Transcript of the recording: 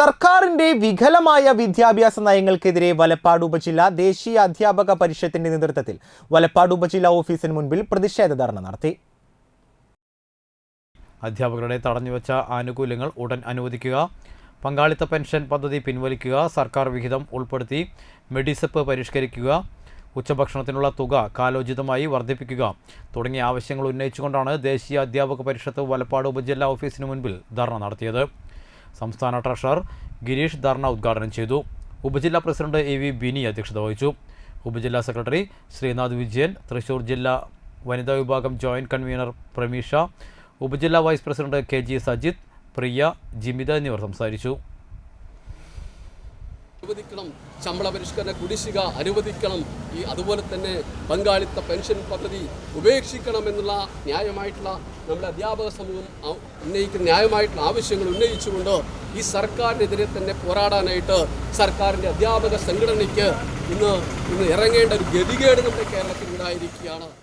സർക്കാരിന്റെ വികലമായ വിദ്യാഭ്യാസ നയങ്ങൾക്കെതിരെ വലപ്പാട് ഉപജില്ല ദേശീയ അധ്യാപക പരിഷത്തിന്റെ നേതൃത്വത്തിൽ വലപ്പാട് ഉപജില്ല ഓഫീസിന് മുൻപിൽ പ്രതിഷേധ ധർണ നടത്തി. അധ്യാപകരുടെ തടഞ്ഞുവച്ച ആനുകൂല്യങ്ങൾ ഉടൻ അനുവദിക്കുക പങ്കാളിത്ത പെൻഷൻ പദ്ധതി പിൻവലിക്കുക സർക്കാർ വിഹിതം ഉൾപ്പെടുത്തി മെഡിസെപ്പ് പരിഷ്കരിക്കുക ഉച്ചഭക്ഷണത്തിനുള്ള തുക കാലോചിതമായി വർദ്ധിപ്പിക്കുക തുടങ്ങിയ ആവശ്യങ്ങൾ ഉന്നയിച്ചുകൊണ്ടാണ് ദേശീയ അധ്യാപക പരിഷത്ത് വലപ്പാട് ഉപജില്ലാ ഓഫീസിന് മുൻപിൽ ധർണ നടത്തിയത്. സംസ്ഥാന ട്രഷറർ ഗിരീഷ് ധർണ ഉദ്ഘാടനം ചെയ്തു. ഉപജില്ലാ പ്രസിഡന്റ് എ വി ബിനി അധ്യക്ഷത വഹിച്ചു. ഉപജില്ലാ സെക്രട്ടറി ശ്രീനാഥ് വിജയൻ തൃശൂർ ജില്ലാ വനിതാ വിഭാഗം ജോയിന്റ് കൺവീനർ പ്രമീഷ ഉപജില്ലാ vice president K G Sajith Priya Jimitha എന്നിവർ സംസാരിച്ചു. അനുവദിക്കണം. ശമ്പള പരിഷ്കരണ കുടിശ്ശിക അനുവദിക്കണം. ഈ അതുപോലെ തന്നെ പങ്കാളിത്ത പെൻഷൻ പദ്ധതി ഉപേക്ഷിക്കണം എന്നുള്ള ന്യായമായിട്ടുള്ള നമ്മുടെ അധ്യാപക സമൂഹം ഉന്നയിക്കുന്ന ന്യായമായിട്ടുള്ള ആവശ്യങ്ങൾ ഉന്നയിച്ചുകൊണ്ട് ഈ സർക്കാരിനെതിരെ തന്നെ പോരാടാനായിട്ട് സർക്കാരിന്റെ അധ്യാപക സംഘടനയ്ക്ക് ഇന്ന് ഇന്ന് ഇറങ്ങേണ്ട ഒരു ഗതികേട് നമ്മുടെ കേരളത്തിൽ ഉണ്ടായിരിക്കുകയാണ്.